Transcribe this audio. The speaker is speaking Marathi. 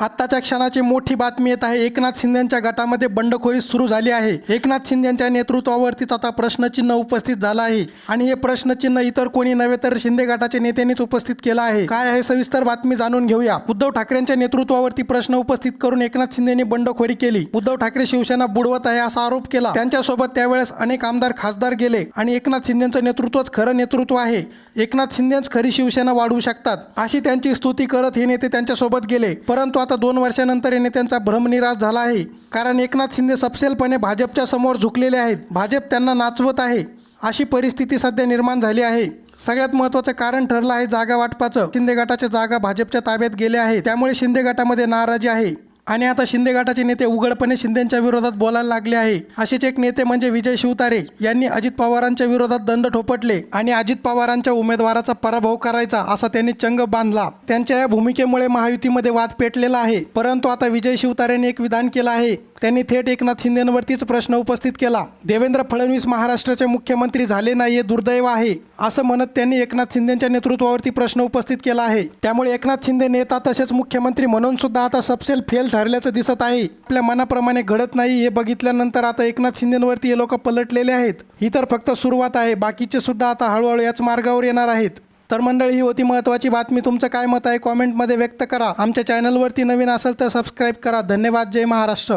आत्ताच्या क्षणाची मोठी बातमी येत आहे एकनाथ शिंदेच्या गटामध्ये बंडखोरी सुरू झाली आहे. एकनाथ शिंदेच्या नेतृत्वावरतीच आता प्रश्नचिन्ह उपस्थित झालं आहे. आणि हे प्रश्नचिन्ह इतर कोणी नव्हे तर शिंदे गटाच्या नेत्यांनीच उपस्थित केलं आहे. काय आहे सविस्तर बातमी जाणून घेऊया. उद्धव ठाकरेंच्या नेतृत्वावरती प्रश्न उपस्थित करून एकनाथ शिंदेनी बंडखोरी केली. उद्धव ठाकरे शिवसेना बुडवत आहे असा आरोप केला. त्यांच्यासोबत त्यावेळेस अनेक आमदार खासदार गेले आणि एकनाथ शिंदेचं नेतृत्वच खरं नेतृत्व आहे. एकनाथ शिंदेच खरी शिवसेना वाढवू शकतात अशी त्यांची स्तुती करत हे नेते त्यांच्यासोबत गेले. परंतु आता दोन वर्षानंतर येणे नेत्यांचा भ्रमनिराश झाला आहे. कारण एकनाथ शिंदे सपसेलपणे भाजपच्या समोर झुकलेले आहेत. भाजप त्यांना नाचवत आहे. अशी परिस्थिती सध्या निर्माण झाली आहे. सगळ्यात महत्त्वाचं कारण ठरलं आहे जागा वाटपाचं शिंदे गटाच्या जागा भाजपच्या ताब्यात गेल्या आहे त्यामुळे शिंदे गटामध्ये नाराजी आहे. आणि आता शिंदे गटाचे नेते उघडपणे शिंदेच्या विरोधात बोलायला लागले आहे. असेच एक नेते म्हणजे विजय शिवतारे यांनी अजित पवारांच्या विरोधात दंड ठोपटले आणि अजित पवारांच्या उमेदवाराचा पराभव करायचा असा त्यांनी चंग बांधला. त्यांच्या या भूमिकेमुळे महायुतीमध्ये वाद पेटलेला आहे. परंतु आता विजय शिवतारेने एक विधान केलं आहे. त्यांनी थेट एकनाथ शिंदेंवरतीच प्रश्न उपस्थित केला. देवेंद्र फडणवीस महाराष्ट्राचे मुख्यमंत्री झाले नाही हे दुर्दैव आहे असं म्हणत त्यांनी एकनाथ शिंदेच्या नेतृत्वावरती प्रश्न उपस्थित केला आहे. त्यामुळे एकनाथ शिंदे नेता तसेच मुख्यमंत्री म्हणून सुद्धा आता सबसेल फेल ठरल्याचं दिसत आहे. आपल्या मनाप्रमाणे घडत नाही हे बघितल्यानंतर आता एकनाथ शिंदेवरती हे लोक पलटलेले आहेत. ही तर फक्त सुरुवात आहे बाकीचे सुद्धा आता हळूहळू याच मार्गावर येणार आहेत. तर मंडळी ही होती महत्त्वाची बातमी. तुमचं काय मत आहे? कॉमेंटमध्ये व्यक्त करा. आमच्या चॅनलवरती नवीन असेल तर सबस्क्राईब करा. धन्यवाद. जय महाराष्ट्र.